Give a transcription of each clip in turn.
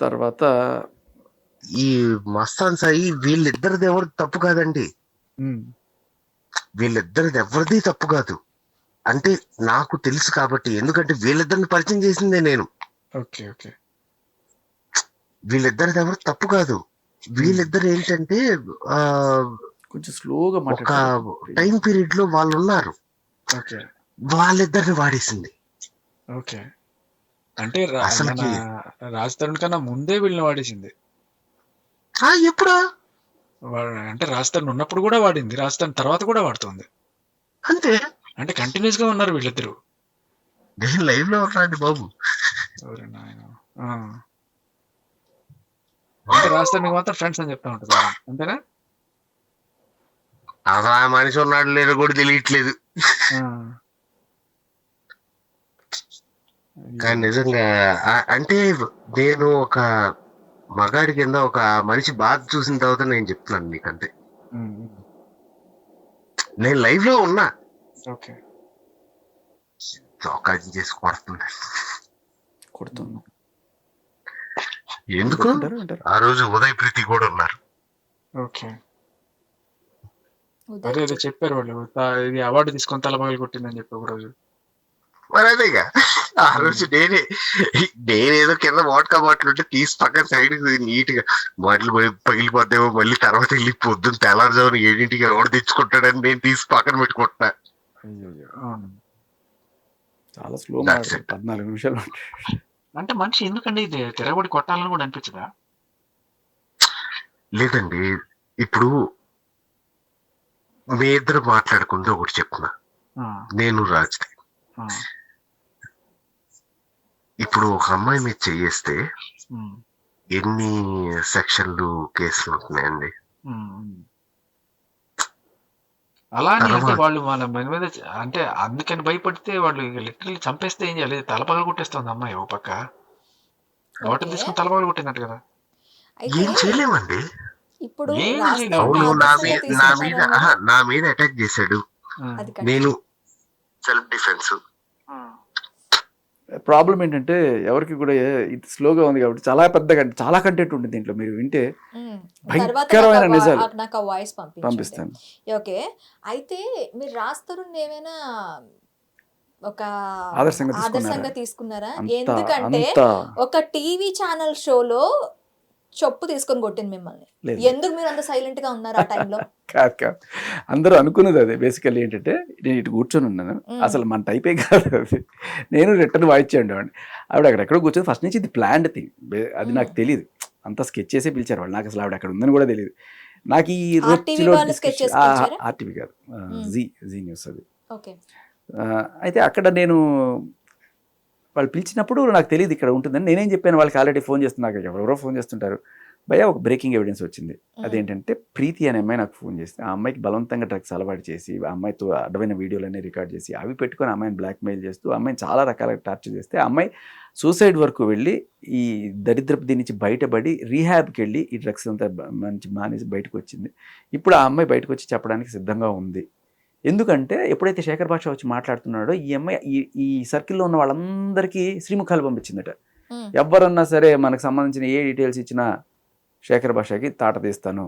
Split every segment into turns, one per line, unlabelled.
తర్వాత
ఈ మస్తాన్ సాయి వీళ్ళిద్దరిది ఎవరు తప్పు కాదండి. వీళ్ళిద్దరిది ఎవరిది తప్పు కాదు. అంటే నాకు తెలుసు కాబట్టి ఎందుకంటే వీళ్ళిద్దరిని పరిచయం చేసిందే నేను.
Okay okay.
వీళ్ళిద్దరిది ఎవరు తప్పు కాదు. వీళ్ళిద్దరు ఏంటంటే
కొంచెం స్లోగా
ఒక టైం పీరియడ్లో వాళ్ళు ఉన్నారు వాళ్ళిద్దరిని వాడేసింది.
ఓకే. అంటే రాజ్ తరుణ్ కన్నా ముందే వీళ్ళని వాడేసింది.
ఆ ఎప్పుడా?
అంటే రాజ్ తరుణ్ ఉన్నప్పుడు కూడా వాడింది. రాజ్ తరుణ్ తర్వాత కూడా వాడుతుంది.
అంతే?
అంటే కంటిన్యూస్గా ఉన్నారు వీళ్ళిద్దరు.
నేను లైవ్లో ఉన్నాండి బాబు.
అంటే రాజ్ తరుణ్ మాత్రం ఫ్రెండ్స్ అని చెప్తా ఉంటుంది. అంతేనా?
అసలు ఆ మనిషి ఉన్నాడు లేదో కూడా తెలియట్లేదు. కానీ నిజంగా అంటే నేను ఒక మగాడి కింద ఒక మనిషి బాధ చూసిన తర్వాత నేను చెప్తున్నాను
ఉమ్.
నేను లైవ్లో ఉన్నా.
ఓకే.
చౌకాజీ చేసి కొడుతుంది
కొడుతున్నాం.
ఎందుకు? ఆ రోజు ఉదయ్ ప్రీతి కూడా ఉన్నారు.
ఓకే.
ఉదయ్
అదే అదే చెప్పారు వాళ్ళు. ఇది అవార్డు తీసుకొని తలపగలు కొట్టిందని చెప్పి ఒక రోజు.
మరి అదేగా ఆ రోజు నేనే నేనేదో కింద వాటకా బాటిల్ ఉంటే తీసి పక్కన సైడ్ నీట్గా బాటిల్ పగిలిపోద్దేమో మళ్ళీ తర్వాత వెళ్ళి పొద్దున్న తెల్లారుజామున ఏడింటికి ఎవడు తెచ్చుకుంటాడని నేను తీసి పక్కన పెట్టుకుంటున్నా.
చాలా స్లో పద్నాలుగు నిమిషాలు.
అంటే మనిషి ఎందుకండి ఇది తిరగబడి కొట్టాలని కూడా అనిపించదా?
లేదండి ఇప్పుడు మీ ఇద్దరు మాట్లాడుకుంటూ ఒకటి చెప్తున్నా. నేను రాజ్ది
ఆ,
ఇప్పుడు ఒక అమ్మాయి మీద చేయేస్తే ఎన్ని సెక్షన్లు కేసులు ఉంటున్నాయండి
ఉమ్, ఉమ్. అలా అని అంటే వాళ్ళు మన మన మీద అంటే అందుకని భయపడితే వాళ్ళు లిటరల్లీ చంపేస్తే ఏం చేయాలి? తలపగలు కొట్టేస్తుంది అమ్మాయి ఓ పక్క.
ఓకే.
తీసుకుని తలపగలు కొట్టినట్టు కదా.
ఏం చేయలేమండి?
ఇప్పుడు
నా మీద నా మీద
మీరు?
నా మీద అటాక్ చేశాడు. నేను సెల్ఫ్ డిఫెన్స్
ప్రాబ్లం ఏంటంటే ఎవరికి కూడా ఇది స్లోగా ఉంది కాబట్టి చాలా పెద్దగా చాలా కంటెంట్ ఉంటుంది దీంట్లో మీరు వింటే. భయంకరమైన
తర్వాత నాకు ఆ
నిజాలు.
నాకు వాయిస్
పంపిస్తాను
ఓకే అయితే మీరు రాస్తరుణ్ ఏమైనా ఒక
ఆదర్శంగా తీసుకున్నారా?
ఎందుకంటే ఒక టీవీ ఛానల్ షోలో చెప్పు తీసుకొని కొట్టింది మిమ్మల్ని. ఎందుకు మీరు అంత సైలెంట్గా ఉన్నారు ఆ టైంలో
కాదు కాదు. అందరూ అనుకున్నది అదే. బేసికల్లీ ఏంటంటే నేను ఇటు కూర్చొని ఉన్నాను. అసలు మన టైపే కాదు అది. నేను రిటర్న్ వాయిచ్చేయండి వాడిని. ఆవిడ అక్కడెక్కడో కూర్చొని ఫస్ట్ నుంచి ఇది ప్లాన్డ్ థింగ్ అది నాకు తెలియదు అంతా స్కెచ్ చేసే పిలిచారు వాళ్ళు. నాకు అసలు ఆవిడ అక్కడ ఉందని కూడా తెలియదు నాకు ఈ
పిలిచారా?
ఆర్టీవీ కాదు. జీ జీ న్యూస్ అది. అయితే అక్కడ నేను వాళ్ళు పిలిచినప్పుడు నాకు తెలియదు ఇక్కడ ఉంటుందని. నేనేం చెప్పాను? వాళ్ళకి ఆల్రెడీ ఫోన్ చేస్తున్నారు ఎవరెవరో ఫోన్ చేస్తుంటారు. భయ ఒక బ్రేకింగ్ ఎవిడెన్స్ వచ్చింది. అదేంటంటే ప్రీతి అనే అమ్మాయి నాకు ఫోన్ చేస్తే ఆ అమ్మాయికి బలవంతంగా డ్రగ్స్ అలవాటు చేసి ఆ అమ్మాయితో అడ్డమైన వీడియోలన్నీ రికార్డ్ చేసి అవి పెట్టుకొని అమ్మాయిని బ్లాక్మెయిల్ చేస్తూ అమ్మాయిని చాలా రకాలుగా టార్చర్ చేస్తే ఆ అమ్మాయి సూసైడ్ వరకు వెళ్ళి ఈ దరిద్రపు దీని నుంచి బయటపడి రీహాబ్కి వెళ్ళి ఈ డ్రగ్స్ అంతా మంచి మానేసి బయటకు వచ్చింది. ఇప్పుడు ఆ అమ్మాయి బయటకు వచ్చి చెప్పడానికి సిద్ధంగా ఉంది. ఎందుకంటే ఎప్పుడైతే శేఖర్ భాష వచ్చి మాట్లాడుతున్నాడో ఈ అమ్మాయి ఈ ఈ సర్కిల్లో ఉన్న వాళ్ళందరికీ శ్రీముఖాలు పంపించిందట. ఎవరన్నా సరే మనకు సంబంధించిన ఏ డీటెయిల్స్ ఇచ్చినా శేఖర్ భాషకి తాట తీస్తాను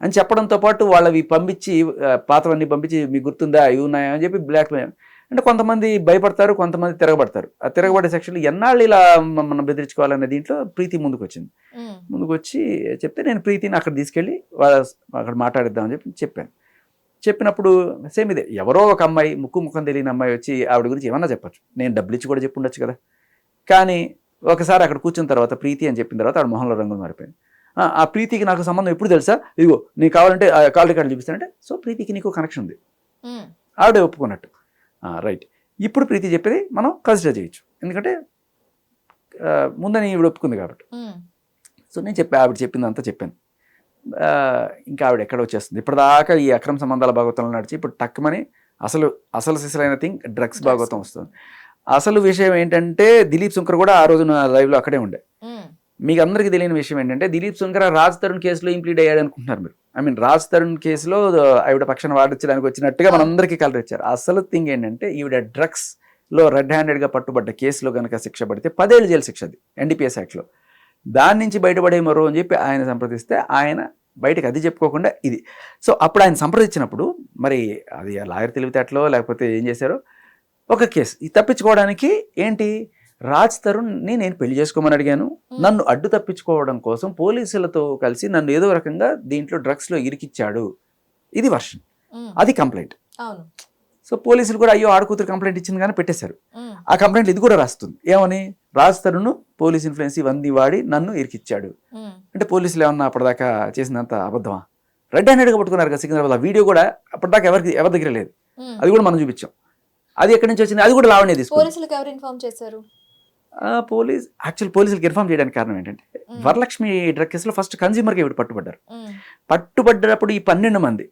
అని చెప్పడంతో పాటు వాళ్ళవి పంపించి పాతవన్నీ పంపించి మీకు గుర్తుందా? ఇవి ఉన్నాయా? అని చెప్పి బ్లాక్ అంటే కొంతమంది భయపడతారు కొంతమంది తిరగబడతారు. ఆ తిరగబడే సెక్షన్లు ఎన్నాళ్ళు ఇలా మనం బెదిరించుకోవాలనే దీంట్లో ప్రీతి ముందుకు వచ్చింది. ముందుకు వచ్చి చెప్తే నేను ప్రీతిని అక్కడ తీసుకెళ్ళి వాళ్ళ అక్కడ మాట్లాడిద్దామని చెప్పి చెప్పాను. చెప్పినప్పుడు సేమ్ ఇదే. ఎవరో ఒక అమ్మాయి ముక్కు ముఖం తెలియని అమ్మాయి వచ్చి ఆవిడ గురించి ఏమన్నా చెప్పచ్చు. నేను డబ్బులు ఇచ్చి కూడా చెప్పి ఉండొచ్చు కదా. కానీ ఒకసారి అక్కడ కూర్చున్న తర్వాత ప్రీతి అని చెప్పిన తర్వాత ఆవిడ మొహంలో రంగులు మారిపోయింది. "ఆ, ప్రీతికి నాకు సంబంధం ఎప్పుడు తెలుసా? ఇదిగో నీకు కావాలంటే ఆ కాల్ రికార్డు చూపిస్తానంటే సో ప్రీతికి నీకు కనెక్షన్ ఉంది. ఆవిడే ఒప్పుకున్నట్టు. రైట్ ఇప్పుడు ప్రీతి చెప్పేది మనం కన్సిడర్ చేయొచ్చు. ఎందుకంటే ముందని ఈవిడ ఒప్పుకుంది కాబట్టి. సో నేను చెప్పా ఆవిడ చెప్పిందంతా చెప్పాను. ఆ, ఇంకా ఆవిడ ఎక్కడ వచ్చేస్తుంది. ఇప్పటిదాకా ఈ అక్రమ సంబంధాల భాగవతంలో నడిచి ఇప్పుడు టక్మని అసలు అసలు సిసలైన థింగ్ డ్రగ్స్. భాగవతం వస్తుంది. అసలు విషయం ఏంటంటే దిలీప్ శంకర్ కూడా ఆ రోజున లైవ్లో అక్కడే ఉండే. మీకు అందరికీ తెలియని విషయం ఏంటంటే దిలీప్ శంకర్ రాజ్ తరుణ్ కేసులో ఇంప్లీడ్ అయ్యాడు అనుకుంటున్నారు మీరు. ఐ మీన్ రాజ్ తరుణ్ కేసులో ఆవిడ పక్షాన వాడించడానికి వచ్చినట్టుగా మనందరికీ కలర్ ఇచ్చారు. అసలు థింగ్ ఏంటంటే ఈవిడ డ్రగ్స్లో రెడ్ హ్యాండెడ్గా పట్టుబడ్డ కేసులో కనుక శిక్ష పడితే పదేళ్ళు జైలు శిక్ష అది ఎన్డీపీఎస్ యాక్ట్లో. దాని నుంచి బయటపడే మరో అని చెప్పి ఆయన సంప్రదిస్తే ఆయన బయటకు అది చెప్పుకోకుండా ఇది. సో అప్పుడు ఆయన సంప్రదించినప్పుడు మరి అది లాయర్ తెలివితేటలో లేకపోతే ఏం చేశారో? ఒక కేసు. ఇది తప్పించుకోవడానికి ఏంటి? రాజ్ తరుణ్ని నేను పెళ్ళి చేసుకోమని అడిగాను. నన్ను అడ్డు తప్పించుకోవడం కోసం పోలీసులతో కలిసి నన్ను ఏదో రకంగా దీంట్లో డ్రగ్స్లో ఇరికిచ్చాడు. ఇది వర్షన్. అది కంప్లైంట్. సో పోలీసులు కూడా అయ్యో ఆడకూతురు కంప్లైంట్ ఇచ్చింది కానీ పెట్టేశారు. ఆ కంప్లైంట్ ఇది కూడా రాస్తుంది. ఏమని? రాజ్ తరుణ్ పోలీస్ ఇన్ఫ్లుయెన్స్ ఇవన్నీ వాడి నన్ను ఇరికిచ్చాడు. అంటే పోలీసులు ఏమన్నా అప్పటిదాకా చేసినంత అబద్ధమా? రెడ్ హ్యాండెడ్గా పట్టుకున్నారు కదా సికింద్రాబాద్ ఆ వీడియో కూడా అప్పటిదాకా ఎవరికి ఎవరి దగ్గర లేదు. అది కూడా మనం చూపించాం. అది ఎక్కడి నుంచి వచ్చింది? అది కూడా లావణ్య
ఎవరు ఇన్ఫార్మ్ చేశారు?
పోలీస్ యాక్చువల్ పోలీసులకు ఇన్ఫార్మ్ చేయడానికి కారణం ఏంటంటే వరలక్ష్మి డ్రగ్ కేసులో ఫస్ట్ కన్జ్యూమర్కి ఇవి పట్టుబడ్డారు. పట్టుబడ్డప్పుడు ఈ పన్నెండు మంది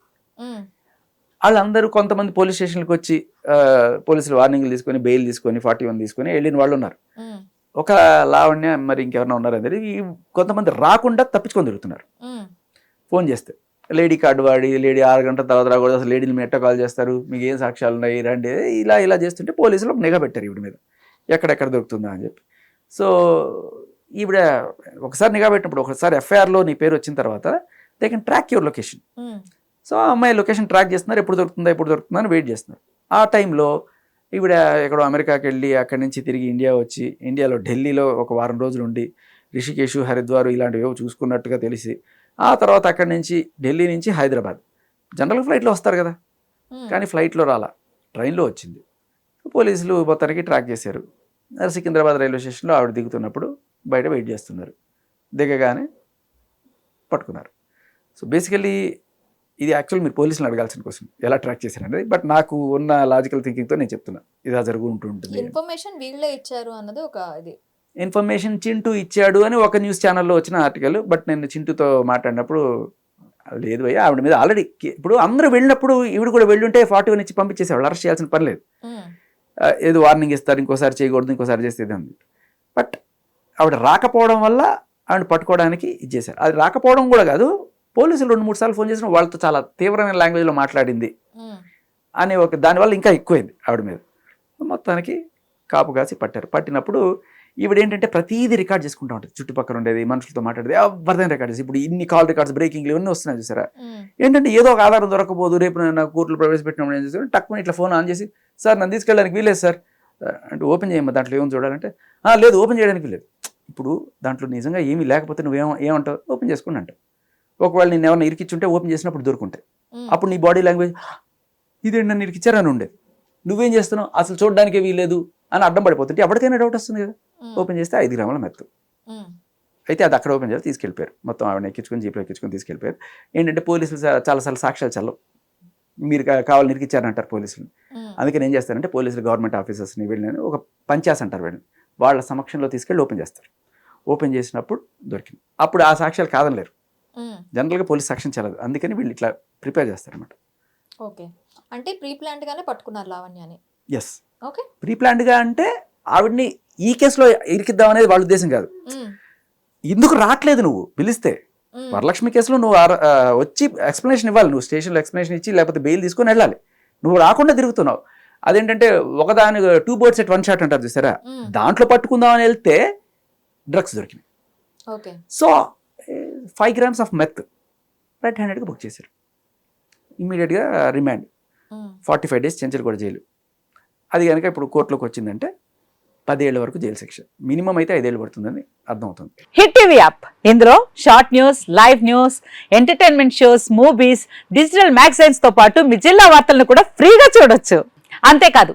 వాళ్ళందరూ కొంతమంది పోలీస్ స్టేషన్కి వచ్చి పోలీసులు వార్నింగ్లు తీసుకొని బెయిల్ తీసుకొని ఫార్టీ వన్ తీసుకొని వెళ్ళిన వాళ్ళు ఉన్నారు. ఒక లావణ్య మరి ఇంకెవరన్నా ఉన్నారు అనేది కొంతమంది రాకుండా తప్పించుకొని తిరుగుతున్నారు. ఫోన్ చేస్తే లేడీ కార్డు వాడి లేడీ ఆరు గంటల తర్వాత రాకూడదు అసలు లేడీని మీరు ఎట్ట కాల్ చేస్తారు మీకు ఏం సాక్ష్యాలు ఉన్నాయి రండి. ఇలా ఇలా చేస్తుంటే పోలీసులు నిఘా పెట్టారు ఈవిడ మీద. ఎక్కడెక్కడ దొరుకుతుందా? అని చెప్పి. సో ఈవిడ ఒకసారి నిఘా పెట్టినప్పుడు ఒకసారి ఎఫ్ఐఆర్లో నీ పేరు వచ్చిన తర్వాత they can track your location so ఆ అమ్మాయి లొకేషన్ ట్రాక్ చేస్తున్నారు ఎప్పుడు దొరుకుతుందా ఎప్పుడు దొరుకుతుందా అని వెయిట్ చేస్తున్నారు. ఆ టైంలో ఈవిడ ఎక్కడో అమెరికాకి వెళ్ళి అక్కడి నుంచి తిరిగి ఇండియా వచ్చి ఇండియాలో ఢిల్లీలో ఒక వారం రోజులు ఉండి రిషికేశు హరిద్వార్ ఇలాంటివి ఏవో చూసుకున్నట్టుగా తెలిసి ఆ తర్వాత అక్కడి నుంచి ఢిల్లీ నుంచి హైదరాబాద్. జనరల్ ఫ్లైట్లో వస్తారు కదా. కానీ ఫ్లైట్లో రాలా. ట్రైన్లో వచ్చింది. పోలీసులు మొత్తానికి ట్రాక్ చేశారు. సికింద్రాబాద్ రైల్వే స్టేషన్లో ఆవిడ దిగుతున్నప్పుడు బయట వెయిట్ చేస్తున్నారు. దిగగానే పట్టుకున్నారు. సో బేసికలీ ఇది యాక్చువల్ మీరు పోలీసులు అడగాల్సిన క్వశ్చన్ ఎలా ట్రాక్ చేశారనేది బట్ నాకు ఉన్న లాజికల్ థింకింగ్తో నేను చెప్తున్నా. ఇలా ఉంటుంది.
ఇన్ఫర్మేషన్ వీళ్ళే ఇచ్చారు అన్నది ఒక ఇది.
ఇన్ఫర్మేషన్ చింటూ ఇచ్చాడు అని ఒక న్యూస్ ఛానల్లో వచ్చిన ఆర్టికల్ బట్ నేను చింటూతో మాట్లాడినప్పుడు లేదు భయ్య ఆవిడ మీద ఆల్రెడీ ఇప్పుడు అందరూ వెళ్ళినప్పుడు ఈవిడ కూడా వెళ్ళుంటే ఫార్టీ వన్ ఇచ్చి పంపించేసేవాళ్ళు. అరెస్ట్ చేయాల్సిన పని లేదు. ఆ, ఏదో వార్నింగ్ ఇస్తారు ఇంకోసారి చేయకూడదు ఇంకోసారి చేస్తే ఇది ఉంది బట్ ఆవిడ రాకపోవడం వల్ల ఆవిడ పట్టుకోవడానికి ఇది చేశారు. అది రాకపోవడం కూడా కాదు పోలీసులు రెండు మూడు సార్లు ఫోన్ చేసిన వాళ్ళతో చాలా తీవ్రమైన లాంగ్వేజ్లో మాట్లాడింది. అనే ఒక దానివల్ల ఇంకా ఎక్కువైంది ఆవిడ మీద. మొత్తానికి కాపు కాసి పట్టారు. పట్టినప్పుడు ఈవిడ ఏంటంటే ప్రతిదీ రికార్డ్ చేసుకుంటూ ఉంటుంది. చుట్టుపక్కల ఉండేది మనుషులతో మాట్లాడేది ఎవరిదైనా రికార్డ్ చేసి ఇప్పుడు ఇన్ని కాల్ రికార్డ్స్ బ్రేకింగ్లు ఇవన్నీ వస్తున్నాయి చూసారా? ఏంటంటే ఏదో ఒక ఆధారం దొరకపోదు రేపు నేను నా కోర్టులో ప్రవేశపెట్టినప్పుడు ఏం చేస్తాను టక్కుని ఇట్లా ఫోన్ ఆన్ చేసి సార్ నన్ను తీసుకెళ్ళడానికి వీలేదు సార్. అంటే ఓపెన్ చేయమ్మా దాంట్లో ఏమని చూడాలంటే "ఆ, లేదు ఓపెన్ చేయడానికి వీలేదు ఇప్పుడు దాంట్లో నిజంగా ఏమీ లేకపోతే నువ్వేం ఏమంటావు? ఓపెన్ చేసుకుని అంటావు. ఒకవేళ నేను ఏమైనా ఇరికిచ్చుంటే ఓపెన్ చేసినప్పుడు దొరుకుంటాయి. అప్పుడు నీ బాడీ లాంగ్వేజ్ ఇదేంటి నన్ను ఇరికిచ్చారని ఉండేది నువ్వేం చేస్తున్నావు? అసలు చూడడానికే వీలేదు అని అడ్డం పడిపోతుంటే ఎవరికైనా డౌట్ వస్తుంది కదా. ఓపెన్ చేస్తే ఐదు గ్రాముల మెత్తు. అయితే అది అక్కడ ఓపెన్ చేసి తీసుకెళ్ళిపోయారు. మొత్తం ఆవిడ ఎక్కించుకొని జీప్లో ఎక్కించుకొని తీసుకెళ్ళిపోయారు. ఏంటంటే పోలీసులు చాలాసార్లు సాక్ష్యాలు చల్లవు. మీరు కా- కావాలని ఇరికిచ్చారంటారు పోలీసులు.
ఉమ్,
అందుకని ఏం చేస్తారంటే పోలీసులు గవర్నమెంట్ ఆఫీసర్స్ని వీళ్ళని ఒక పంచాస్ అంటారు వీళ్ళని. వాళ్ళ సమక్షంలో తీసుకెళ్ళి ఓపెన్ చేస్తారు. ఓపెన్ చేసినప్పుడు దొరికింది. అప్పుడు ఆ సాక్ష్యాలు కాదనలేరు. జనరల్గా పోలీస్ సాక్ష్యం చెల్లదు అందుకని వీళ్ళు ఇట్లా ప్రిపేర్ చేస్తారన్నమాట.
ఓకే. అంటే ప్రీ ప్లాంట్ గానే పట్టుకున్నారు లావణ్యాని.
Yes
okay.
ప్రీ ప్లాన్డ్గా అంటే ఆవిడ్ని ఈ కేసులో ఇరికిద్దాం అనేది వాళ్ళ ఉద్దేశం కాదు. ఎందుకు రావట్లేదు నువ్వు? పిలిస్తే. వరలక్ష్మి కేసులో నువ్వు వచ్చి ఎక్స్ప్లెనేషన్ ఇవ్వాలి. నువ్వు స్టేషన్లో ఎక్స్ప్లెనేషన్ ఇచ్చి లేకపోతే బెయిల్ తీసుకొని వెళ్ళాలి. నువ్వు రాకుండా తిరుగుతున్నావు. అదేంటంటే ఒకదాని two birds at one shot అంటారు చూసారా? దాంట్లో పట్టుకుందాం అని వెళ్తే డ్రగ్స్ దొరికినాయి.
Okay.
So five grams of meth red హ్యాండెడ్గా బుక్ చేశారు. ఇమీడియట్గా remand forty five days Chanchalguda jail అది కనుక ఇప్పుడు కోర్టులోకి వచ్చిందంటే పదేళ్ళ వరకు జైలు శిక్ష. మినిమం అయితే ఐదేళ్ళు పడుతుందని అర్థమవుతుంది.
హిట్ టీవీ యాప్ ఇందులో short news live news entertainment shows movies digital మ్యాగజైన్స్తో పాటు మీ జిల్లా వార్తలను కూడా ఫ్రీగా చూడొచ్చు. అంతేకాదు